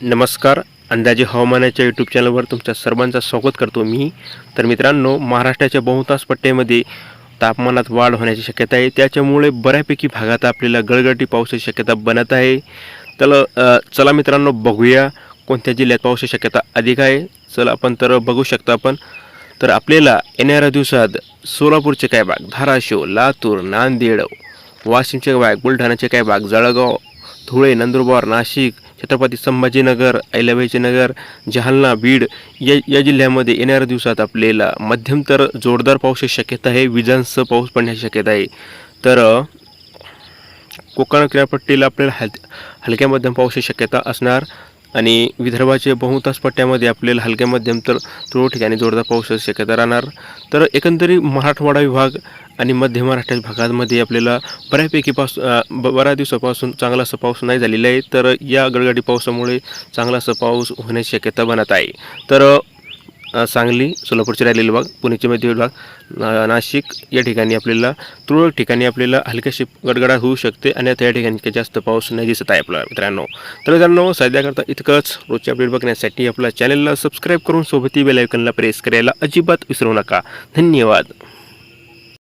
नमस्कार अंदाजे हवामानाच्या यूट्यूब चॅनलवर तुमच्या सर्वांचं स्वागत करतो मी. तर मित्रांनो महाराष्ट्राच्या बहुतांश पट्ट्यामध्ये तापमानात वाढ होण्याची शक्यता आहे. त्याच्यामुळे बऱ्यापैकी भागात आपल्याला गळगळटी पावसाची शक्यता बनत आहे. तर चला मित्रांनो बघूया कोणत्या जिल्ह्यात पावसाची शक्यता अधिक आहे. चला आपण तर बघू शकतो आपण. तर आपल्याला येणाऱ्या दिवसात सोलापूरचे काय भाग धाराशिव लातूर नांदेड वाशिमचे भाग बुलढाण्याचे काय भाग जळगाव धुळे नंदुरबार नाशिक छत्रपती संभाजीनगर नगर जालना बीड या या जिल्ह्यामध्ये येणाऱ्या दिवसात आपल्याला मध्यम तर जोरदार पावसाची शक्यता आहे विजांसह पाऊस पडण्याची शक्यता आहे. तर कोकण किनारपट्टीला आपल्याला हल हलक्या मध्यम पावसाची शक्यता असणार. आणि विदर्भाचे बहुतांश पट्ट्यामध्ये आपल्याला हलक्या मध्यम तर तुरळक ठिकाणी जोरदार पावसाची शक्यता राहणार. तर एकंदरीत मराठवाडा विभाग आणि मध्य महाराष्ट्राच्या भागांमध्ये आपल्याला बऱ्यापैकी पाऊस ब- बऱ्याच दिवसापासून चांगला असा पाऊस नाही झालेला आहे. तर या गडगडी पावसामुळे चांगला असा पाऊस होण्याची शक्यता बनत आहे. तर सांगली सोलापूरचे राहिलेले भाग पुण्याचे मध्य विभाग ना- नाशिक या ठिकाणी आपल्याला तुरळक ठिकाणी आपल्याला हलक्याशी गडगडा होऊ शकते आणि त्या ठिकाणी जास्त पाऊस नाही दिसत आहे आपल्याला मित्रांनो. तर मित्रांनो सध्याकरता इतकंच. रोजचे अपडेट बघण्यासाठी आपल्या चॅनलला सबस्क्राईब करून सोबती बेलायकनला प्रेस करायला अजिबात विसरू नका. धन्यवाद.